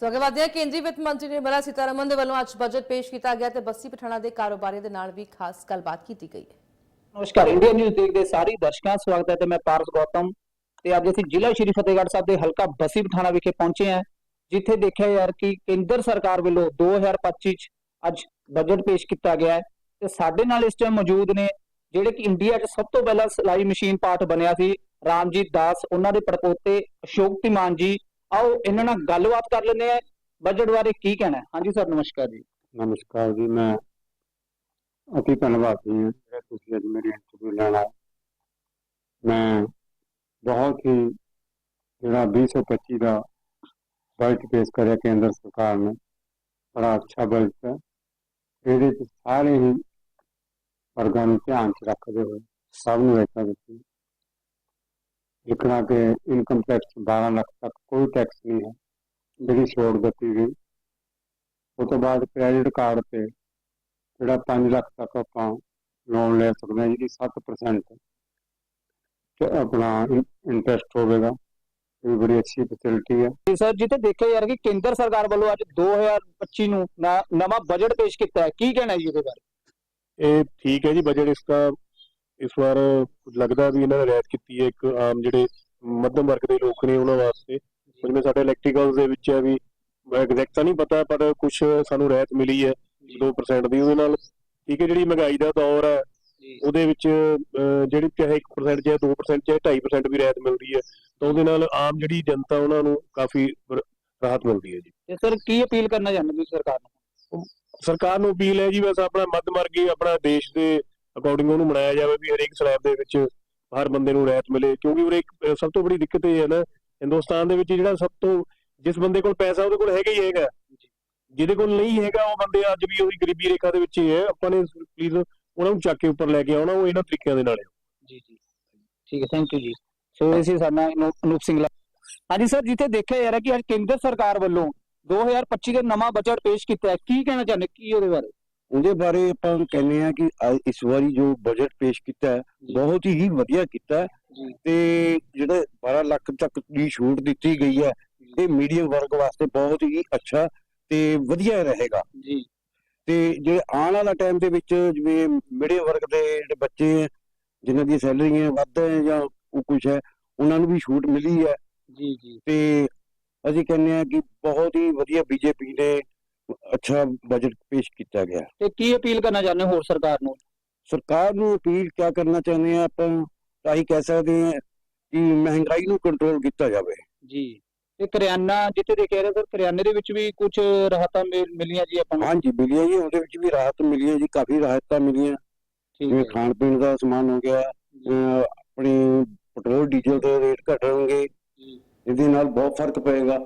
ਸੋ ਅੱਗੇ ਵਧਦੇ ਕੇਂਦਰੀ ਵਿੱਤ ਮੰਤਰੀ ਨਿਰਮਲਾ ਸੀਤਾਰਮਨ ਦੇ ਵੱਲੋਂ ਅੱਜ ਬਜਟ ਪੇਸ਼ ਕੀਤਾ ਗਿਆ ਤੇ ਬੱਸੀ ਪਠਾਣਾ ਦੇ ਕਾਰੋਬਾਰੀ ਦੇ ਨਾਲ ਵੀ ਖਾਸ ਗੱਲਬਾਤ ਕੀਤੀ ਗਈ ਹੈ। ਨਮਸਕਾਰ ਇੰਡੀਆ ਨਿਊਜ਼ ਦੇਖਦੇ ਸਾਰੇ ਦਰਸ਼ਕਾਂ ਦਾ ਸਵਾਗਤ ਹੈ ਤੇ ਮੈਂ ਪਾਰਸ ਗੌਤਮ ਤੇ ਅੱਜ ਅਸੀਂ ਜ਼ਿਲ੍ਹਾ ਸ਼੍ਰੀ ਫਤਿਹਗੜ੍ਹ ਸਾਹਿਬ ਦੇ ਹਲਕਾ ਬਸੀ ਪਠਾਣਾ ਵਿਖੇ ਪਹੁੰਚੇ ਹਾਂ, ਜਿੱਥੇ ਦੇਖਿਆ ਯਾਰ ਕਿ ਕੇਂਦਰ ਸਰਕਾਰ ਵੱਲੋਂ 2025 ਚ ਅੱਜ ਬਜਟ ਪੇਸ਼ ਕੀਤਾ ਗਿਆ ਹੈ ਤੇ ਸਾਡੇ ਨਾਲ ਇਸ ਟਾਈਮ ਮੌਜੂਦ ਨੇ ਜਿਹੜੇ ਕਿ ਇੰਡੀਆ 'ਚ ਸਭ ਤੋਂ ਪਹਿਲਾਂ ਸਿਲਾਈ ਮਸ਼ੀਨ ਪਾਰਟ ਬਣਿਆ ਸੀ, ਰਾਮਜੀਤ ਦਾਸ, ਉਹਨਾਂ ਦੇ ਪੜਪੋਤੇ ਅਸ਼ੋਕ ਤਿਮਾਨ ਜੀ ਆਓ, ਇਹਨਾਂ ਨਾਲ ਗੱਲਬਾਤ ਕਰ ਲੈਂਦੇ ਆ ਬਜਟ ਬਾਰੇ ਕੀ ਕਹਿਣਾ ਹੈ? ਹਾਂਜੀ ਸਰ ਨਮਸਕਾਰ ਜੀ। ਨਮਸਕਾਰ ਜੀ, ਮੈਂ ਅਤੀ ਧੰਨਵਾਦੀ ਹਾਂ ਜਿਹੜਾ ਤੁਸੀਂ ਅੱਜ ਮੇਰੀ ਇੰਟਰਵਿਊ ਲੈਣ ਮੈਂ ਬਹੁਤ ਹੀ ਜਿਹੜਾ 2025 ਦਾ ਬਜਟ ਪੇਸ਼ ਕਰਿਆ ਕੇਂਦਰ ਸਰਕਾਰ ਨੇ। ਬੜਾ ਅੱਛਾ ਬਜਟ ਹੈ। ਇਹਦੇ ਚ ਸਾਰੇ ਹੀ ਵਰਗਾਂ ਨੂੰ ਧਿਆਨ ਚ ਰੱਖਦੇ ਹੋਏ ਸਭ ਨੂੰ ਰੇਖਾ ਦਿੱਤੀ। ਜਿਕਣਾ ਕਿ ਇਨਕਮ ਟੈਕਸ 12 ਲੱਖ ਤੱਕ ਕੋਈ ਟੈਕਸ ਨਹੀਂ ਹੈ ਜਿਹੜੀ ਛੋਟ ਦਿੱਤੀ ਗਈ। ਉਸ ਤੋਂ ਬਾਅਦ ਕ੍ਰੈਡਿਟ ਕਾਰਡ ਤੇ ਜਿਹੜਾ 5 ਲੱਖ ਤੱਕ ਆਪਾਂ ਲੋਨ ਲੈ ਸਕਦੇ ਹਾਂ ਜਿਹਦੀ 7% ਤੇ ਆਪਣਾ ਇੰਟਰਸਟ ਹੋਵੇਗਾ। ਇਹ ਬੜੀ ਅੱਛੀ ਫੈਸਿਲਿਟੀ ਹੈ। ਜੀ ਸਰ ਜਿੱਥੇ ਦੇਖਿਆ ਯਾਰ ਕਿ ਕੇਂਦਰ ਸਰਕਾਰ ਵੱਲੋਂ ਅੱਜ 2025 ਨੂੰ ਨਾ- ਨਵਾਂ ਬਜਟ ਪੇਸ਼ ਕੀਤਾ ਹੈ ਕੀ ਕਹਿਣਾ ਜੀ ਇਹਦੇ ਬਾਰੇ? ਇਹ ਠੀਕ ਹੈ ਜੀ ਬਜਟ ਇਸ ਦਾ ਇਸ ਵਾਰ ਲੱਗਦਾ ਵੀ ਇਹਨਾਂ ਨੇ ਰਿਆਇਤ ਕੀਤੀ ਹੈ ਇੱਕ ਆਮ ਜਿਹੜੇ ਮੱਧਮ ਵਰਗ ਦੇ ਲੋਕ ਨੇ ਉਹਨਾਂ ਵਾਸਤੇ। ਜਿਵੇਂ ਸਾਡੇ ਇਲੈਕਟ੍ਰੀਕਲਸ ਦੇ ਵਿੱਚ ਹੈ ਵੀ ਐਗਜ਼ੈਕਟ ਤਾਂ ਨਹੀਂ ਪਤਾ ਪਰ ਕੁਝ ਸਾਨੂੰ ਰਿਆਇਤ ਮਿਲੀ ਹੈ 2% ਦੀ ਉਹਦੇ ਨਾਲ। ਠੀਕ ਹੈ ਜਿਹੜੀ ਮਹਿੰਗਾਈ ਦਾ ਦੌਰ ਹੈ ਉਹਦੇ ਵਿੱਚ ਜਿਹੜੀ ਚਾਹੇ 1% ਚਾਹੇ 2% ਚਾਹੇ 2.5% ਵੀ ਰਿਆਇਤ ਮਿਲਦੀ ਹੈ ਤਾਂ ਉਹਦੇ ਨਾਲ ਆਮ ਜਿਹੜੀ ਜਨਤਾ ਉਹਨਾਂ ਨੂੰ ਕਾਫੀ ਰਾਹਤ ਮਿਲਦੀ ਹੈ ਜੀ। ਤੇ ਸਰ ਕੀ ਅਪੀਲ ਕਰਨਾ ਚਾਹੁੰਦੇ ਤੁਸੀਂ ਸਰਕਾਰ ਨੂੰ? ਸਰਕਾਰ ਨੂੰ ਅਪੀਲ ਹੈ ਜੀ ਬਸ ਆਪਣਾ ਮੱਧ ਵਰਗੀ ਆਪਣਾ ਦੇਸ਼ ਦੇ ਅਕੋਰਡਿੰਗ ਉਹਨੂੰ ਬਣਾਇਆ ਜਾਵੇ ਵੀ ਹਰੇਕ ਸਲੈਬ ਦੇ ਵਿੱਚ ਹਰ ਬੰਦੇ ਨੂੰ ਰਿਆਇਤ ਮਿਲੇ, ਕਿਉਂਕਿ ਉਰੇ ਇੱਕ ਸਭ ਤੋਂ ਬੜੀ ਦਿੱਕਤ ਇਹ ਹੈ ਨਾ, ਹਿੰਦੁਸਤਾਨ ਦੇ ਵਿੱਚ ਜਿਹੜਾ ਸਭ ਤੋਂ ਜਿਸ ਬੰਦੇ ਕੋਲ ਪੈਸਾ ਉਹਦੇ ਕੋਲ ਹੈਗਾ ਹੀ ਹੈਗਾ। ਜਿਹਦੇ ਕੋਲ ਨਹੀਂ ਹੈਗਾ ਉਹ ਬੰਦੇ ਅੱਜ ਵੀ ਉਹਦੀ ਗਰੀਬੀ ਰੇਖਾ ਦੇ ਵਿੱਚ ਹੀ ਹੈ। ਆਪਾਂ ਨੇ ਪਲੀਜ਼ ਉਹਨਾਂ ਨੂੰ ਚੱਕ ਕੇ ਉੱਪਰ ਲੈ ਕੇ ਆਉਣਾ, ਉਹ ਇਹਨਾਂ ਤਰੀਕਿਆਂ ਦੇ ਨਾਲ ਜੀ ਜੀ। ਠੀਕ ਹੈ ਥੈਂਕ ਯੂ ਜੀ। ਸੋ ਇਹ ਸੀ ਸਾਡਾ ਅਨੂਪ ਸਿੰਘਲਾ ਹਾਂਜੀ ਸਰ, ਜਿੱਥੇ ਦੇਖਿਆ ਯਾਰ ਕਿ ਅੱਜ ਕੇਂਦਰ ਸਰਕਾਰ ਵੱਲੋਂ 2025 ਦਾ ਨਵਾਂ ਬਜਟ ਪੇਸ਼ ਕੀਤਾ ਹੈ, ਕੀ ਕਹਿਣਾ ਚਾਹੁੰਦੇ ਕੀ ਉਹਦੇ ਬਾਰੇ? ਉਹਦੇ ਬਾਰੇ ਆਪਾਂ ਕਹਿੰਦੇ ਆ ਕਿ ਇਸ ਵਾਰੀ ਜੋ ਬਜਟ ਪੇਸ਼ ਕੀਤਾ ਹੈ ਬਹੁਤ ਹੀ ਵਧੀਆ ਕੀਤਾ। ਤੇ ਜਿਹੜੇ 12 ਲੱਖ ਤੱਕ ਦੀ ਛੂਟ ਦਿੱਤੀ ਗਈ ਹੈ ਇਹ ਮੀਡੀਅਮ ਵਰਗ ਵਾਸਤੇ ਬਹੁਤ ਹੀ ਅੱਛਾ ਤੇ ਵਧੀਆ ਰਹੇਗਾ। ਜੀ। ਤੇ ਜੇ ਆਉਣ ਵਾਲਾ ਟਾਈਮ ਦੇ ਵਿੱਚ ਜਿਵੇਂ ਮੀਡੀਅਮ ਵਰਗ ਦੇ ਜਿਹੜੇ ਬੱਚੇ ਜਿਨ੍ਹਾਂ ਦੀ ਸੈਲਰੀਆਂ ਵੱਧ ਹੈ ਜਾਂ ਉਹ ਕੁਝ ਹੈ ਉਹਨਾਂ ਨੂੰ ਵੀ ਛੂਟ ਮਿਲੀ ਹੈ। ਜੀ ਜੀ। ਤੇ ਅਸੀਂ ਕਹਿੰਦੇ ਆ ਕਿ ਬਹੁਤ ਹੀ ਵਧੀਆ ਬੀਜੇਪੀ ਨੇ ਅੱਛਾ ਬਜਟ ਪੇਸ਼ ਕੀਤਾ ਗਿਆ। ਤੇ ਕੀ ਅਪੀਲ ਕਰਨਾ ਚਾਹੁੰਦੇ ਹੋ ਹੋਰ ਸਰਕਾਰ ਨੂੰ? ਸਰਕਾਰ ਨੂੰ ਅਪੀਲ ਕਿਆ ਕਰਨਾ ਚਾਹੁੰਦੇ ਆ ਆਪਾਂ? ਤਾਂ ਹੀ ਕਹਿ ਸਕਦੇ ਹਾਂ ਕਿ ਮਹਿੰਗਾਈ ਨੂੰ ਕੰਟਰੋਲ ਕੀਤਾ ਜਾਵੇ। ਜੀ। ਤੇ ਕਰਿਆਨਾ ਜਿੱਥੇ ਦੇਖਿਆ ਰਿਹਾ ਸਰ ਕਰਿਆਨੇ ਦੇ ਵਿੱਚ ਵੀ ਕੁਝ ਰਾਹਤਾਂ ਮਿਲ- ਮਿਲੀਆਂ ਜੀ ਆਪਾਂ ਨੂੰ? ਹਾਂਜੀ ਮਿਲੀਆਂ ਜੀ ਉਹਦੇ ਵਿੱਚ ਵੀ ਰਾਹਤ ਮਿਲੀਆਂ ਜੀ ਕਾਫੀ ਰਾਹਤਾਂ ਮਿਲੀਆਂ। ਜਿਵੇਂ ਖਾਣ ਪੀਣ ਦਾ ਸਮਾਨ ਹੋ ਗਿਆ ਆਪਣੀ ਪੈਟਰੋਲ ਡੀਜ਼ਲ ਦੇ ਰੇਟ ਘਟਣਗੇ ਜੀ। ਇਹਦੇ ਨਾਲ ਬਹੁਤ ਫ਼ਰਕ ਪਏਗਾ।